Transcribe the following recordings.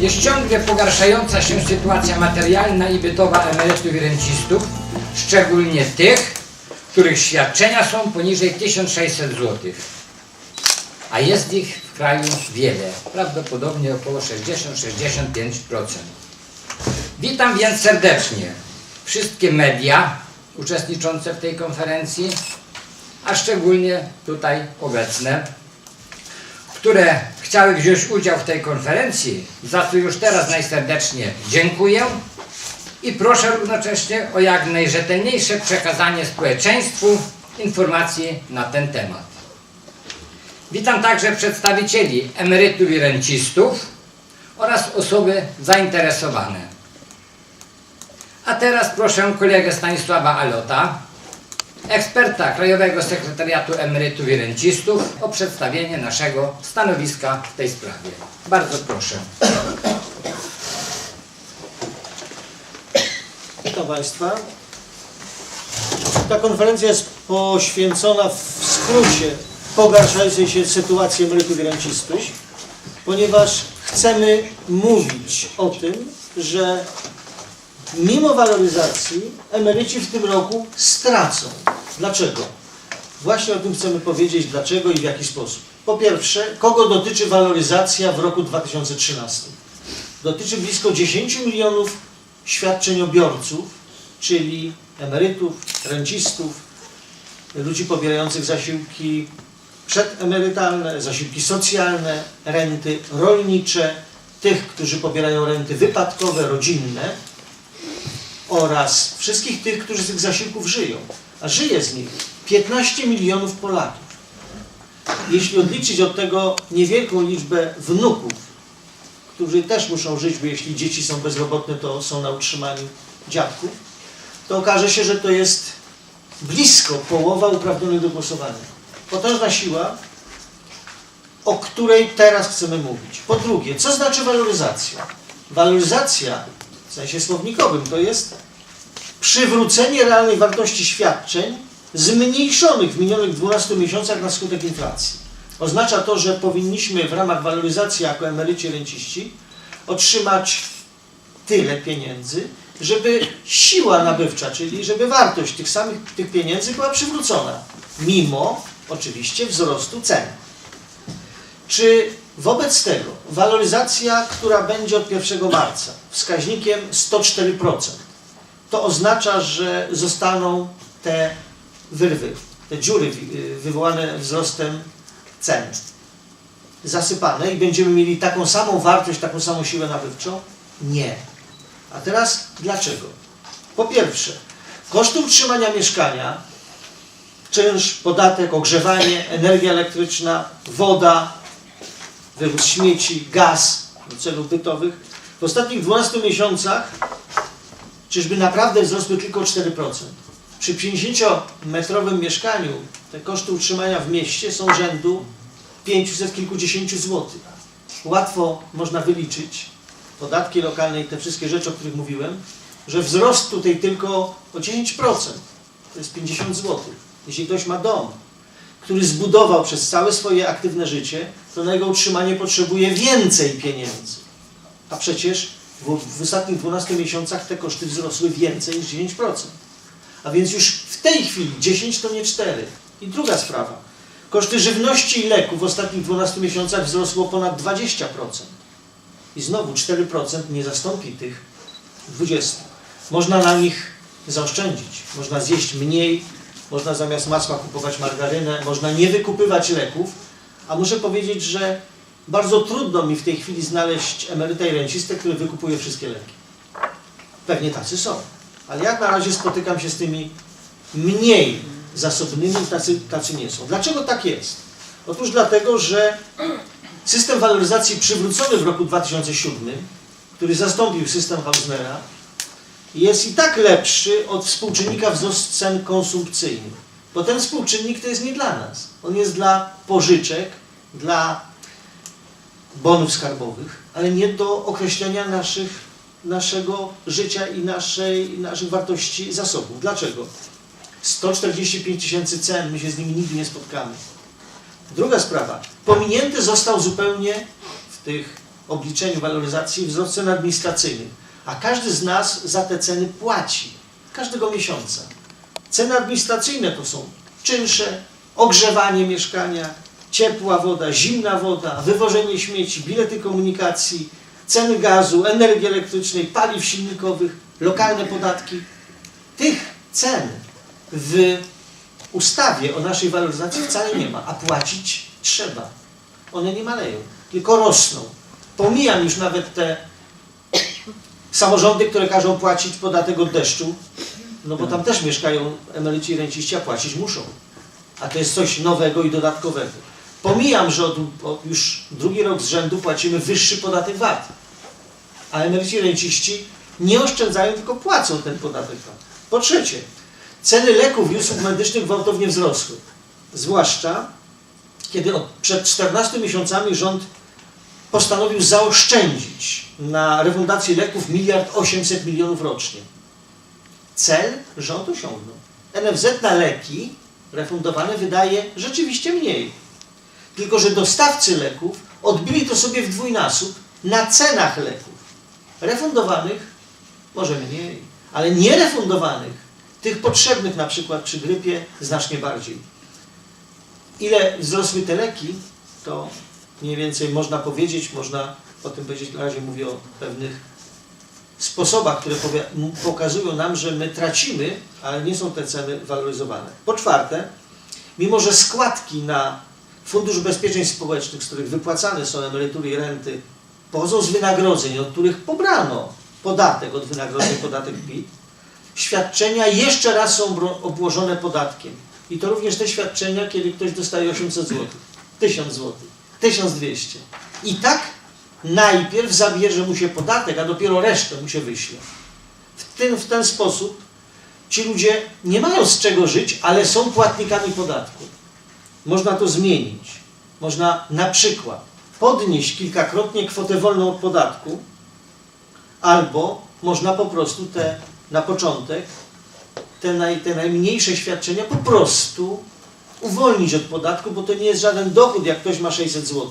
jest ciągle pogarszająca się sytuacja materialna i bytowa emerytów i rencistów, szczególnie tych, których świadczenia są poniżej 1600 zł. A jest ich w kraju wiele, prawdopodobnie około 60-65%. Witam więc serdecznie wszystkie media uczestniczące w tej konferencji, a szczególnie tutaj obecne, które chciały wziąć udział w tej konferencji, za co już teraz najserdeczniej dziękuję i proszę równocześnie o jak najrzetelniejsze przekazanie społeczeństwu informacji na ten temat. Witam także przedstawicieli emerytów i rencistów oraz osoby zainteresowane. A teraz proszę kolegę Stanisława Alota, eksperta Krajowego Sekretariatu Emerytów i Rencistów o przedstawienie naszego stanowiska w tej sprawie. Bardzo proszę. Witam Państwa. Ta konferencja jest poświęcona w skrócie pogarszającej się sytuacji emerytów i rencistów, ponieważ chcemy mówić o tym, że mimo waloryzacji emeryci w tym roku stracą. Dlaczego? Właśnie o tym chcemy powiedzieć, dlaczego i w jaki sposób. Po pierwsze, kogo dotyczy waloryzacja w roku 2013? Dotyczy blisko 10 milionów świadczeniobiorców, czyli emerytów, rencistów, ludzi pobierających zasiłki przedemerytalne, zasiłki socjalne, renty rolnicze, tych, którzy pobierają renty wypadkowe, rodzinne oraz wszystkich tych, którzy z tych zasiłków żyją. A żyje z nich 15 milionów Polaków. Jeśli odliczyć od tego niewielką liczbę wnuków, którzy też muszą żyć, bo jeśli dzieci są bezrobotne, to są na utrzymaniu dziadków, to okaże się, że to jest blisko połowa uprawnionych do głosowania. Potężna siła, o której teraz chcemy mówić. Po drugie, co znaczy waloryzacja? Waloryzacja w sensie słownikowym to jest przywrócenie realnej wartości świadczeń zmniejszonych w minionych 12 miesiącach na skutek inflacji. Oznacza to, że powinniśmy w ramach waloryzacji jako emeryci renciści otrzymać tyle pieniędzy, żeby siła nabywcza, czyli żeby wartość tych samych tych pieniędzy była przywrócona, mimo oczywiście wzrostu cen. Czy wobec tego waloryzacja, która będzie od 1 marca wskaźnikiem 104%, to oznacza, że zostaną te wyrwy, te dziury wywołane wzrostem cen zasypane i będziemy mieli taką samą wartość, taką samą siłę nabywczą? Nie. A teraz dlaczego? Po pierwsze, koszty utrzymania mieszkania, czynsz, podatek, ogrzewanie, energia elektryczna, woda, wywóz śmieci, gaz do celów bytowych w ostatnich 12 miesiącach czyżby naprawdę wzrosły tylko o 4%. Przy 50-metrowym mieszkaniu te koszty utrzymania w mieście są rzędu 500 kilkudziesięciu złotych. Łatwo można wyliczyć podatki lokalne i te wszystkie rzeczy, o których mówiłem, że wzrost tutaj tylko o 10%. To jest 50 złotych. Jeśli ktoś ma dom, który zbudował przez całe swoje aktywne życie, to na jego utrzymanie potrzebuje więcej pieniędzy. A przecież w, ostatnich 12 miesiącach te koszty wzrosły więcej niż 9%. A więc już w tej chwili 10 to nie 4. I druga sprawa. Koszty żywności i leków w ostatnich 12 miesiącach wzrosło ponad 20%. I znowu 4% nie zastąpi tych 20. Można na nich zaoszczędzić. Można zjeść mniej, można zamiast masła kupować margarynę, można nie wykupywać leków. A muszę powiedzieć, że bardzo trudno mi w tej chwili znaleźć emeryta i rencistę, który wykupuje wszystkie leki. Pewnie tacy są. Ale ja na razie spotykam się z tymi mniej zasobnymi, tacy, tacy nie są. Dlaczego tak jest? Otóż dlatego, że system waloryzacji przywrócony w roku 2007, który zastąpił system Hausnera, jest i tak lepszy od współczynnika wzrostu cen konsumpcyjnych. Bo ten współczynnik to jest nie dla nas. On jest dla pożyczek, dla bonów skarbowych, ale nie do określenia naszych, naszego życia i naszej, naszych wartości zasobów. Dlaczego? 145 tysięcy cen, my się z nimi nigdy nie spotkamy. Druga sprawa. Pominięty został zupełnie w tych obliczeniu waloryzacji wzrost cen administracyjnych, a każdy z nas za te ceny płaci każdego miesiąca. Ceny administracyjne to są czynsze, ogrzewanie mieszkania, ciepła woda, zimna woda, wywożenie śmieci, bilety komunikacji, ceny gazu, energii elektrycznej, paliw silnikowych, lokalne podatki. Tych cen w ustawie o naszej waloryzacji wcale nie ma, a płacić trzeba. One nie maleją, tylko rosną. Pomijam już nawet te samorządy, które każą płacić podatek od deszczu, no bo tam też mieszkają emeryci i renciści, a płacić muszą. A to jest coś nowego i dodatkowego. Pomijam, że od, od już drugi rok z rzędu płacimy wyższy podatek VAT. A emeryci renciści nie oszczędzają, tylko płacą ten podatek VAT. Po trzecie, ceny leków i usług medycznych gwałtownie wzrosły. Zwłaszcza, kiedy od, przed 14 miesiącami rząd postanowił zaoszczędzić na refundację leków miliard 800 milionów rocznie. Cel rząd osiągnął. NFZ na leki refundowane wydaje rzeczywiście mniej. Tylko, że dostawcy leków odbili to sobie w dwójnasób na cenach leków. Refundowanych może mniej, ale nierefundowanych, tych potrzebnych na przykład przy grypie, znacznie bardziej. Ile wzrosły te leki, to mniej więcej można powiedzieć, można o tym powiedzieć, na razie mówię o pewnych sposobach, które pokazują nam, że my tracimy, ale nie są te ceny waloryzowane. Po czwarte, mimo że składki na Fundusz Ubezpieczeń Społecznych, z których wypłacane są emerytury i renty, pochodzą z wynagrodzeń, od których pobrano podatek od wynagrodzeń, podatek PIT, świadczenia jeszcze raz są obłożone podatkiem. I to również te świadczenia, kiedy ktoś dostaje 800 zł, 1000 zł, 1200. I tak najpierw zabierze mu się podatek, a dopiero resztę mu się wyśle. W ten, w ten sposób ci ludzie nie mają z czego żyć, ale są płatnikami podatku. Można to zmienić. Można na przykład podnieść kilkakrotnie kwotę wolną od podatku, albo można po prostu te na początek te, naj, te najmniejsze świadczenia po prostu uwolnić od podatku, bo to nie jest żaden dochód, jak ktoś ma 600 zł.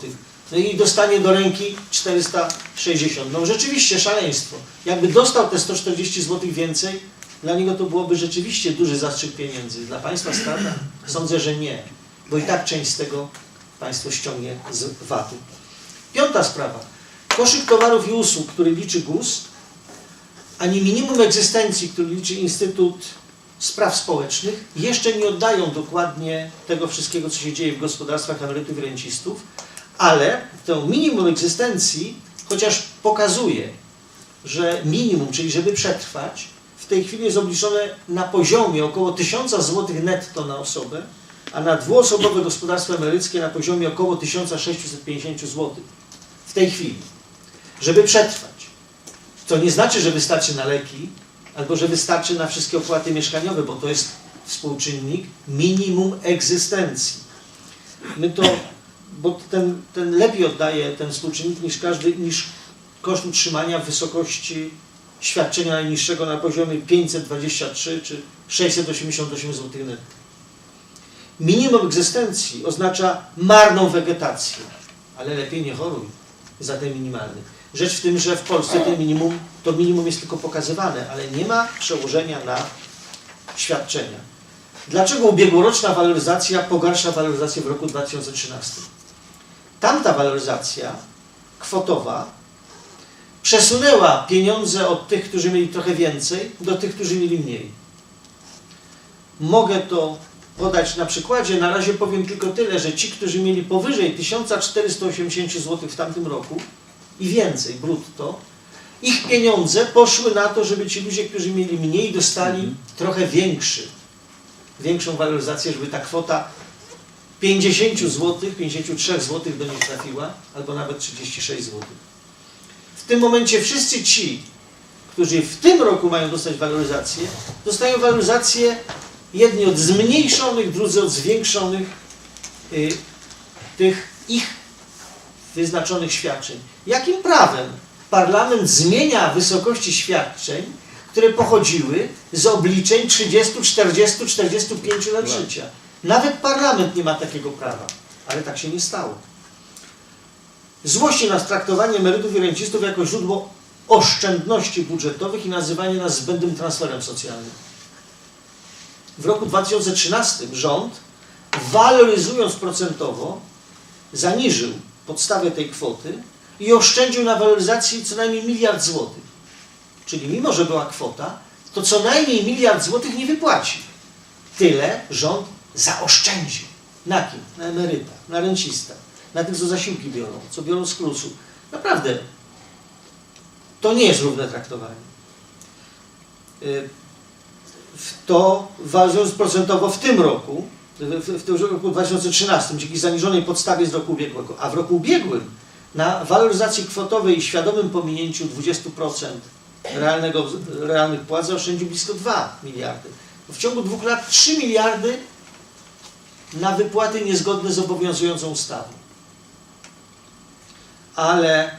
No i dostanie do ręki 460. No rzeczywiście szaleństwo. Jakby dostał te 140 zł więcej, dla niego to byłoby rzeczywiście duży zastrzyk pieniędzy. Dla państwa strata? Sądzę, że nie, bo i tak część z tego państwo ściągnie z VAT-u. Piąta sprawa. Koszyk towarów i usług, który liczy GUS, ani minimum egzystencji, który liczy Instytut Spraw Społecznych, jeszcze nie oddają dokładnie tego wszystkiego, co się dzieje w gospodarstwach emerytów i rencistów, ale to minimum egzystencji chociaż pokazuje, że minimum, czyli żeby przetrwać, w tej chwili jest obliczone na poziomie około 1000 zł netto na osobę, a na dwuosobowe gospodarstwo emeryckie na poziomie około 1650 zł. W tej chwili. Żeby przetrwać. To nie znaczy, że wystarczy na leki, albo że wystarczy na wszystkie opłaty mieszkaniowe, bo to jest współczynnik minimum egzystencji. My to, bo ten, ten lepiej oddaje ten współczynnik niż każdy, niż koszt utrzymania w wysokości świadczenia najniższego na poziomie 523 czy 688 zł netto. Minimum egzystencji oznacza marną wegetację, ale lepiej nie choruj za ten minimalny. Rzecz w tym, że w Polsce ten minimum, to minimum jest tylko pokazywane, ale nie ma przełożenia na świadczenia. Dlaczego ubiegłoroczna waloryzacja pogarsza waloryzację w roku 2013? Tamta waloryzacja kwotowa przesunęła pieniądze od tych, którzy mieli trochę więcej, do tych, którzy mieli mniej. Mogę to podać na przykładzie. Na razie powiem tylko tyle, że ci, którzy mieli powyżej 1480 zł w tamtym roku i więcej brutto, ich pieniądze poszły na to, żeby ci ludzie, którzy mieli mniej, dostali trochę większy, większą waloryzację, żeby ta kwota 50 zł, 53 zł do nich trafiła, albo nawet 36 zł. W tym momencie wszyscy ci, którzy w tym roku mają dostać waloryzację, dostają waloryzację jedni od zmniejszonych, drudzy od zwiększonych y, tych ich wyznaczonych świadczeń. Jakim prawem parlament zmienia wysokości świadczeń, które pochodziły z obliczeń 30, 40, 45 lat życia? Nawet parlament nie ma takiego prawa, ale tak się nie stało. Złości nas traktowanie emerytów i rencistów jako źródło oszczędności budżetowych i nazywanie nas zbędnym transferem socjalnym. W roku 2013 rząd, waloryzując procentowo, zaniżył podstawę tej kwoty i oszczędził na waloryzacji co najmniej miliard złotych. Czyli mimo, że była kwota, to co najmniej miliard złotych nie wypłaci. Tyle rząd zaoszczędził. Na kim? Na emerytach, na rencistach, na tych, co zasiłki biorą, co biorą z KRUS-u. Naprawdę, to nie jest równe traktowanie. To, ważąc procentowo w tym roku, w, w tym roku 2013, dzięki zaniżonej podstawie z roku ubiegłego, a w roku ubiegłym na waloryzacji kwotowej i świadomym pominięciu 20% realnego, realnych płac zaoszczędził blisko 2 miliardy. W ciągu dwóch lat 3 miliardy na wypłaty niezgodne z obowiązującą ustawą. Ale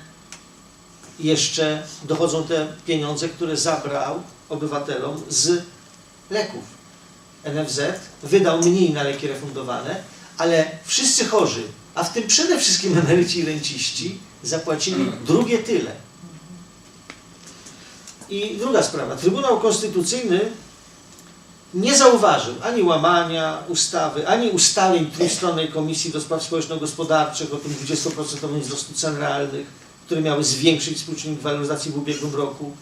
jeszcze dochodzą te pieniądze, które zabrał obywatelom z leków. NFZ wydał mniej na leki refundowane, ale wszyscy chorzy, a w tym przede wszystkim emeryci i renciści, zapłacili drugie tyle. I druga sprawa. Trybunał Konstytucyjny nie zauważył ani łamania ustawy, ani ustaleń trójstronnej Komisji do Spraw Społeczno-Gospodarczych o tym 20% wzrostu cen realnych, które miały zwiększyć współczynnik waloryzacji w ubiegłym roku.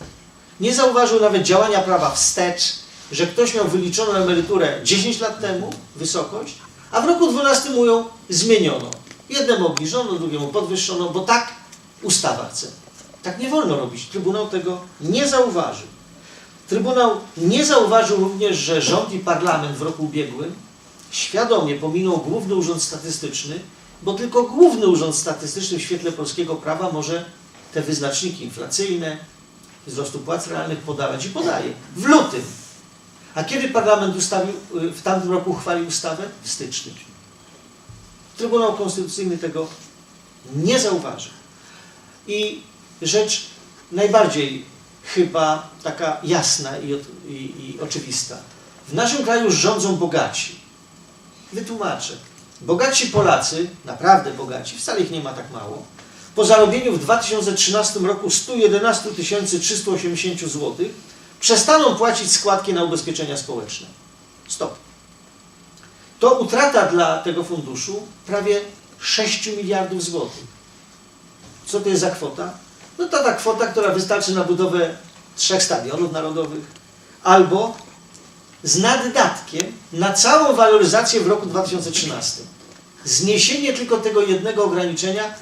Nie zauważył nawet działania prawa wstecz, że ktoś miał wyliczoną emeryturę 10 lat temu, wysokość, a w roku 12 mu ją zmieniono. Jednemu obniżono, drugiemu podwyższono, bo tak ustawa chce. Tak nie wolno robić. Trybunał tego nie zauważył. Trybunał nie zauważył również, że rząd i parlament w roku ubiegłym świadomie pominął Główny Urząd Statystyczny, bo tylko Główny Urząd Statystyczny w świetle polskiego prawa może te wyznaczniki inflacyjne, wzrostu płac realnych podawać i podaje. W lutym. A kiedy parlament ustawił, y, w tamtym roku uchwalił ustawę? W styczniu. Trybunał Konstytucyjny tego nie zauważył. I rzecz najbardziej chyba taka jasna i, i, i oczywista. W naszym kraju rządzą bogaci. Wytłumaczę. Bogaci Polacy, naprawdę bogaci, wcale ich nie ma tak mało, po zarobieniu w 2013 roku 111 380 zł przestaną płacić składki na ubezpieczenia społeczne. Stop. To utrata dla tego funduszu prawie 6 miliardów złotych. Co to jest za kwota? No to ta kwota, która wystarczy na budowę trzech stadionów narodowych albo z naddatkiem na całą waloryzację w roku 2013. Zniesienie tylko tego jednego ograniczenia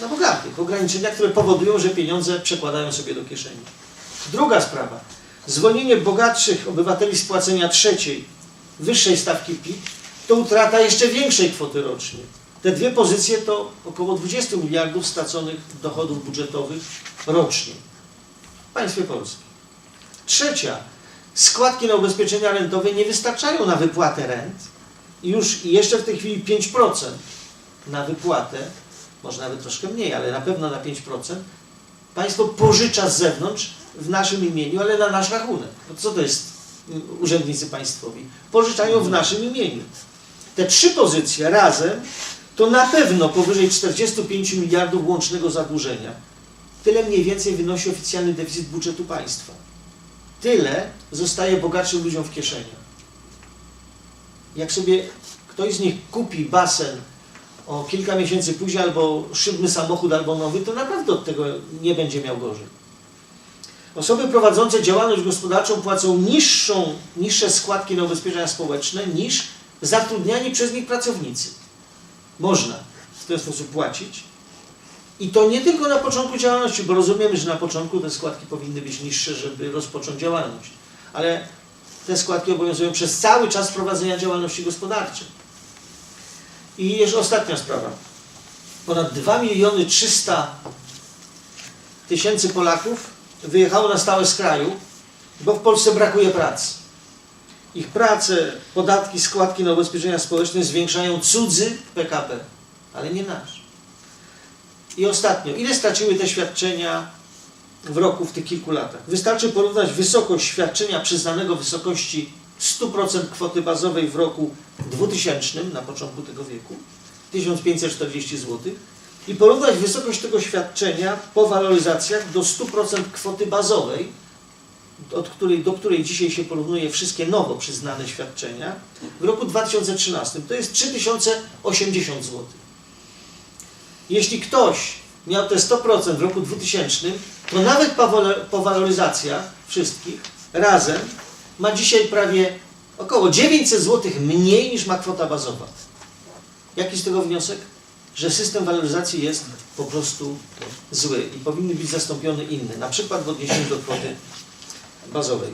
na bogatych. Ograniczenia, które powodują, że pieniądze przekładają sobie do kieszeni. Druga sprawa. Zwolnienie bogatszych obywateli z płacenia trzeciej, wyższej stawki PIT to utrata jeszcze większej kwoty rocznie. Te dwie pozycje to około 20 miliardów straconych dochodów budżetowych rocznie w państwie polskim. Trzecia, składki na ubezpieczenia rentowe nie wystarczają na wypłatę rent. Już jeszcze w tej chwili 5% na wypłatę, może nawet troszkę mniej, ale na pewno na 5%, państwo pożycza z zewnątrz w naszym imieniu, ale na nasz rachunek. No co to jest mm, urzędnicy państwowi? Pożyczają w naszym imieniu. Te trzy pozycje razem to na pewno powyżej 45 miliardów łącznego zadłużenia. Tyle mniej więcej wynosi oficjalny deficyt budżetu państwa. Tyle zostaje bogatszym ludziom w kieszeniach. Jak sobie ktoś z nich kupi basen o kilka miesięcy później, albo szybny samochód, albo nowy, to naprawdę od tego nie będzie miał gorzej. Osoby prowadzące działalność gospodarczą płacą niższą, niższe składki na ubezpieczenia społeczne niż zatrudniani przez nich pracownicy. Można w ten sposób płacić. I to nie tylko na początku działalności, bo rozumiemy, że na początku te składki powinny być niższe, żeby rozpocząć działalność. Ale te składki obowiązują przez cały czas prowadzenia działalności gospodarczej. I jeszcze ostatnia sprawa. Ponad 2 miliony 300 tysięcy Polaków wyjechało na stałe z kraju, bo w Polsce brakuje pracy. Ich pracę, podatki, składki na ubezpieczenia społeczne zwiększają cudzy PKB, ale nie nasz. I ostatnio, ile straciły te świadczenia w roku, w tych kilku latach? Wystarczy porównać wysokość świadczenia przyznanego w wysokości 100% kwoty bazowej w roku 2000, na początku tego wieku, 1540 zł, i porównać wysokość tego świadczenia po waloryzacjach do 100% kwoty bazowej, od której, do której dzisiaj się porównuje wszystkie nowo przyznane świadczenia, w roku 2013 to jest 3080 zł. Jeśli ktoś miał te 100% w roku 2000, to nawet po, walo- po waloryzacjach wszystkich razem ma dzisiaj prawie około 900 zł mniej niż ma kwota bazowa. Jaki z tego wniosek? Że system waloryzacji jest po prostu zły i powinny być zastąpiony inny, na przykład w odniesieniu do kwoty bazowej.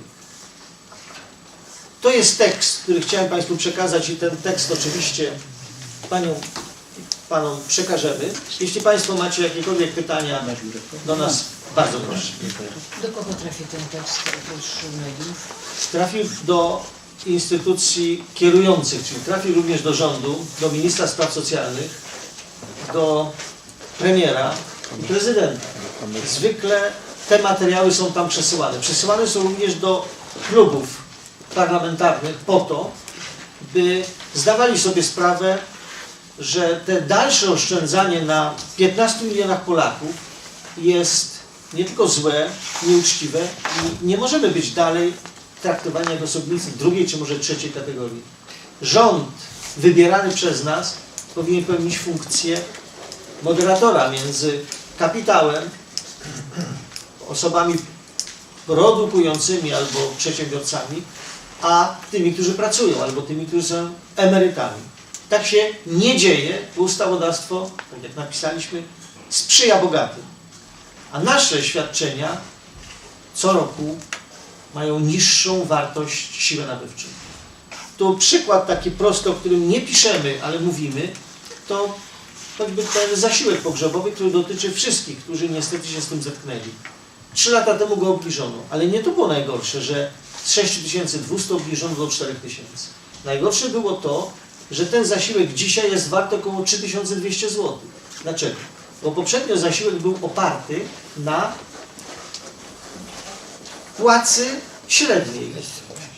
To jest tekst, który chciałem Państwu przekazać i ten tekst oczywiście Panią, Panom przekażemy. Jeśli Państwo macie jakiekolwiek pytania do nas, bardzo proszę. Do kogo trafi ten tekst oprócz mediów? Trafił do instytucji kierujących, czyli trafił również do rządu, do ministra spraw socjalnych, do premiera i prezydenta. Zwykle te materiały są tam przesyłane. Przesyłane są również do klubów parlamentarnych po to, by zdawali sobie sprawę, że te dalsze oszczędzanie na 15 milionach Polaków jest nie tylko złe, nieuczciwe i nie możemy być dalej traktowani jako osobnicy drugiej czy może trzeciej kategorii. Rząd wybierany przez nas powinien pełnić funkcję moderatora między kapitałem, osobami produkującymi albo przedsiębiorcami, a tymi, którzy pracują, albo tymi, którzy są emerytami. Tak się nie dzieje, bo ustawodawstwo, tak jak napisaliśmy, sprzyja bogatym. A nasze świadczenia co roku mają niższą wartość siły nabywczej. Tu przykład taki prosty, o którym nie piszemy, ale mówimy, to choćby ten zasiłek pogrzebowy, który dotyczy wszystkich, którzy niestety się z tym zetknęli. Trzy lata temu go obniżono, ale nie to było najgorsze, że z 6200 obniżono do 4000. Najgorsze było to, że ten zasiłek dzisiaj jest wart około 3200 zł. Dlaczego? Bo poprzednio zasiłek był oparty na płacy średniej.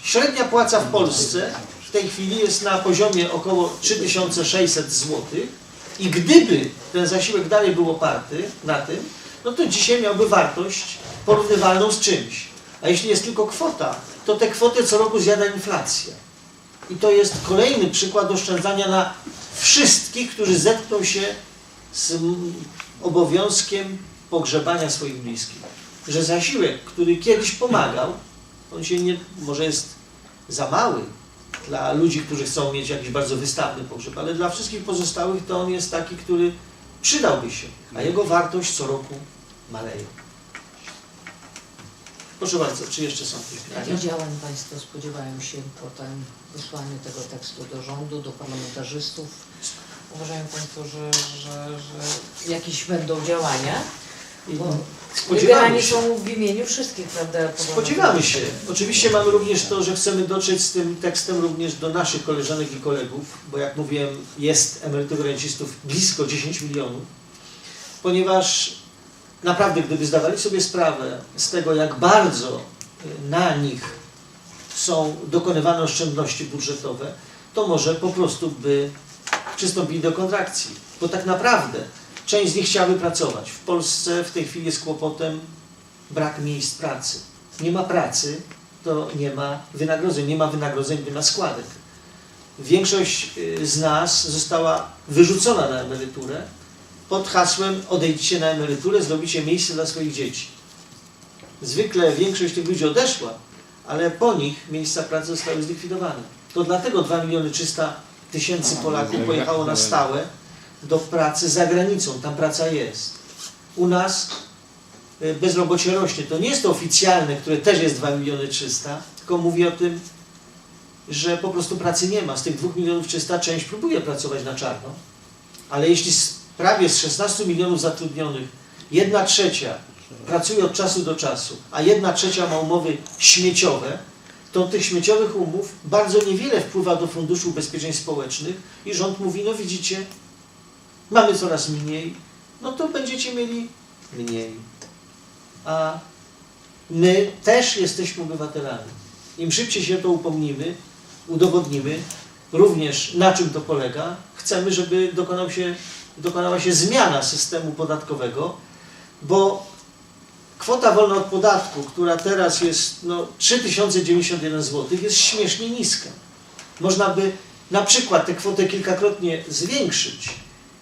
Średnia płaca w Polsce w tej chwili jest na poziomie około 3600 zł i gdyby ten zasiłek dalej był oparty na tym, no to dzisiaj miałby wartość porównywalną z czymś. A jeśli jest tylko kwota, to tę kwotę co roku zjada inflacja. I to jest kolejny przykład oszczędzania na wszystkich, którzy zetkną się z mm, obowiązkiem pogrzebania swoich bliskich. Że zasiłek, który kiedyś pomagał, on się nie, może jest za mały dla ludzi, którzy chcą mieć jakiś bardzo wystawny pogrzeb, ale dla wszystkich pozostałych to on jest taki, który przydałby się, a jego wartość co roku maleje. Proszę bardzo, czy jeszcze są jakieś pytania? Działań Państwo spodziewają się potem wysłania tego tekstu do rządu, do parlamentarzystów? Uważają Państwo, że, że, że jakieś będą działania? Bo Spodziewamy się. są w imieniu wszystkich, prawda? Spodziewamy się. Oczywiście mamy również to, że chcemy dotrzeć z tym tekstem również do naszych koleżanek i kolegów, bo jak mówiłem, jest emerytów rencistów blisko 10 milionów, ponieważ naprawdę, gdyby zdawali sobie sprawę z tego, jak bardzo y, na nich są dokonywane oszczędności budżetowe, to może po prostu by przystąpili do kontrakcji. Bo tak naprawdę część z nich chciałaby pracować. W Polsce w tej chwili jest kłopotem brak miejsc pracy. Nie ma pracy, to nie ma wynagrodzeń. Nie ma wynagrodzeń, nie ma składek. Większość y, z nas została wyrzucona na emeryturę pod hasłem odejdźcie na emeryturę, zrobicie miejsce dla swoich dzieci. Zwykle większość tych ludzi odeszła, ale po nich miejsca pracy zostały zlikwidowane. To dlatego 2 miliony 300 tysięcy Polaków pojechało na stałe do pracy za granicą. Tam praca jest. U nas y, bezrobocie rośnie. To nie jest to oficjalne, które też jest 2 miliony 300, tylko mówi o tym, że po prostu pracy nie ma. Z tych 2 milionów 300 część próbuje pracować na czarno, ale jeśli prawie z 16 milionów zatrudnionych jedna trzecia pracuje od czasu do czasu, a jedna trzecia ma umowy śmieciowe, to tych śmieciowych umów bardzo niewiele wpływa do Funduszu Ubezpieczeń Społecznych i rząd mówi, no widzicie, mamy coraz mniej, no to będziecie mieli mniej. A my też jesteśmy obywatelami. Im szybciej się to upomnimy, udowodnimy, również na czym to polega, chcemy, żeby dokonał się dokonała się zmiana systemu podatkowego, bo kwota wolna od podatku, która teraz jest no, 3091 zł, jest śmiesznie niska. Można by na przykład tę kwotę kilkakrotnie zwiększyć.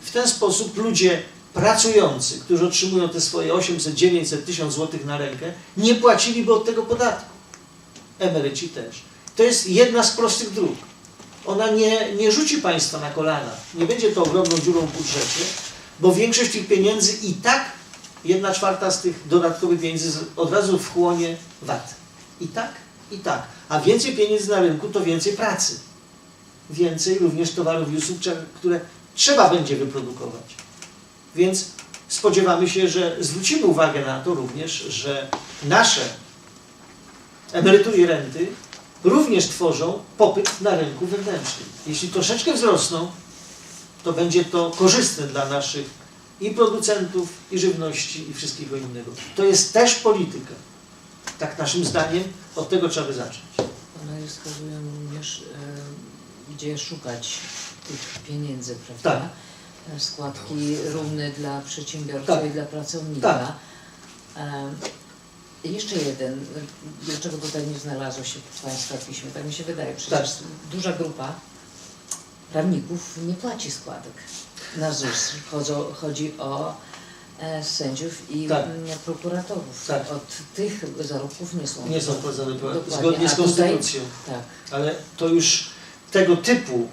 W ten sposób ludzie pracujący, którzy otrzymują te swoje 800, 900, 1000 zł na rękę, nie płaciliby od tego podatku. Emeryci też. To jest jedna z prostych dróg. Ona nie, nie rzuci Państwa na kolana. Nie będzie to ogromną dziurą w budżecie, bo większość tych pieniędzy i tak, jedna czwarta z tych dodatkowych pieniędzy od razu wchłonie VAT. I tak, i tak. A więcej pieniędzy na rynku to więcej pracy. Więcej również towarów i usług, które trzeba będzie wyprodukować. Więc spodziewamy się, że zwrócimy uwagę na to również, że nasze emerytury i renty również tworzą popyt na rynku wewnętrznym. Jeśli troszeczkę wzrosną, to będzie to korzystne dla naszych i producentów, i żywności, i wszystkiego innego. To jest też polityka. Tak naszym zdaniem od tego trzeba by zacząć. One wskazują również, e, gdzie szukać tych pieniędzy, prawda? Tak. Składki równe dla przedsiębiorcy Tak. i dla pracownika. Tak. E, jeszcze jeden, dlaczego tutaj nie znalazło się w Państwa piśmie? Tak mi się wydaje, przecież Tak. duża grupa prawników nie płaci składek na ZUS. Chodzą, chodzi o e, sędziów i Tak. mm, prokuratorów. Tak. Od tych zarobków nie są Nie są płacone zgodnie z A tutaj- konstytucją. Tak. Ale to już tego typu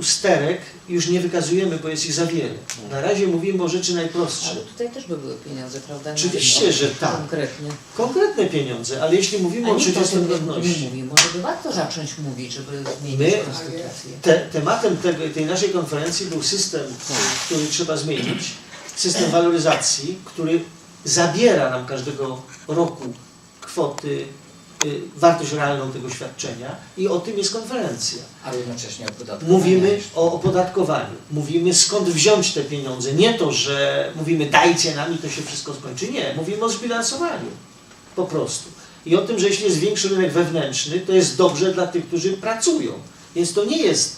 usterek już nie wykazujemy, bo jest ich za wiele. Na razie mówimy o rzeczy najprostsze. Ale tutaj też by były pieniądze, prawda? Oczywiście, że tak. Konkretnie. Konkretne pieniądze, ale jeśli mówimy A o tym nie, mówi. Może by warto zacząć mówić, żeby zmienić My- konstytucję. te, tematem tego, tej naszej konferencji był system, który trzeba zmienić, system waloryzacji, który zabiera nam każdego roku kwoty, y, wartość realną tego świadczenia i o tym jest konferencja. Opodatkowanie. Mówimy o opodatkowaniu, mówimy skąd wziąć te pieniądze. Nie to, że mówimy dajcie nam i to się wszystko skończy. Nie, mówimy o zbilansowaniu. Po prostu. I o tym, że jeśli jest większy rynek wewnętrzny, to jest dobrze dla tych, którzy pracują. Więc to nie jest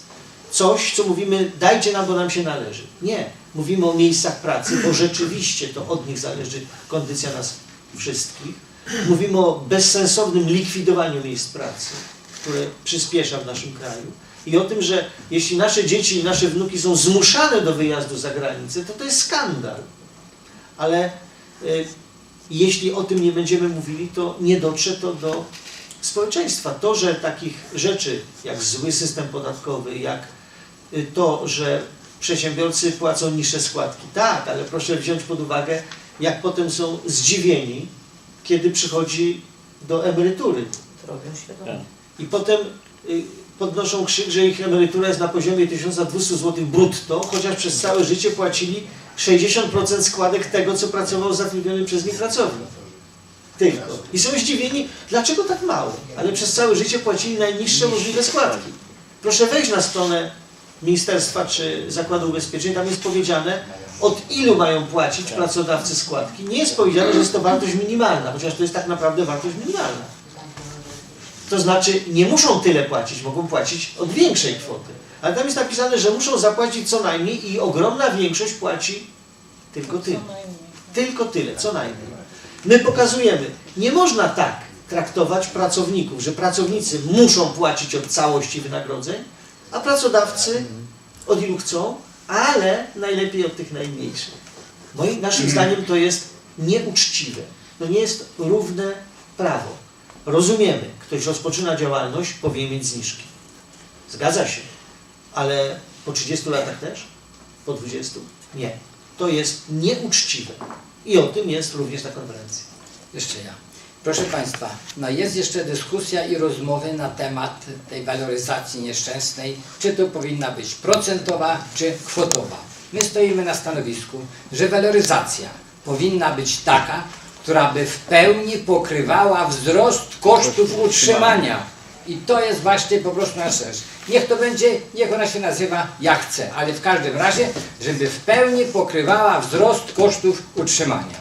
coś, co mówimy dajcie nam, bo nam się należy. Nie. Mówimy o miejscach pracy, bo rzeczywiście to od nich zależy kondycja nas wszystkich. Mówimy o bezsensownym likwidowaniu miejsc pracy, które przyspiesza w naszym kraju. I o tym, że jeśli nasze dzieci i nasze wnuki są zmuszane do wyjazdu za granicę, to to jest skandal. Ale y, jeśli o tym nie będziemy mówili, to nie dotrze to do społeczeństwa. To, że takich rzeczy jak zły system podatkowy, jak y, to, że przedsiębiorcy płacą niższe składki, tak, ale proszę wziąć pod uwagę, jak potem są zdziwieni, kiedy przychodzi do emerytury. To robią świadomie. I potem y, podnoszą krzyk, że ich emerytura jest na poziomie 1200 zł brutto, chociaż przez całe życie płacili 60% składek tego, co pracował zatrudniony przez nich pracownik. Tylko. I są zdziwieni, dlaczego tak mało? Ale przez całe życie płacili najniższe możliwe składki. Proszę wejść na stronę Ministerstwa czy Zakładu Ubezpieczeń, tam jest powiedziane, od ilu mają płacić pracodawcy składki. Nie jest powiedziane, że jest to wartość minimalna, chociaż to jest tak naprawdę wartość minimalna. To znaczy nie muszą tyle płacić, mogą płacić od większej kwoty. Ale tam jest napisane, że muszą zapłacić co najmniej i ogromna większość płaci tylko tyle. Tylko tyle, co najmniej. My pokazujemy, nie można tak traktować pracowników, że pracownicy muszą płacić od całości wynagrodzeń, a pracodawcy od ilu chcą, ale najlepiej od tych najmniejszych. Moim, naszym zdaniem to jest nieuczciwe. To nie jest równe prawo. Rozumiemy, ktoś rozpoczyna działalność, powinien mieć zniżki. Zgadza się. Ale po 30 latach też? Po 20? Nie. To jest nieuczciwe. I o tym jest również ta konferencja. Jeszcze ja. Proszę Państwa, no jest jeszcze dyskusja i rozmowy na temat tej waloryzacji nieszczęsnej, czy to powinna być procentowa, czy kwotowa. My stoimy na stanowisku, że waloryzacja powinna być taka, która by w pełni pokrywała wzrost kosztów utrzymania. I to jest właśnie po prostu nasza rzecz. Niech to będzie, niech ona się nazywa jak chce, ale w każdym razie, żeby w pełni pokrywała wzrost kosztów utrzymania.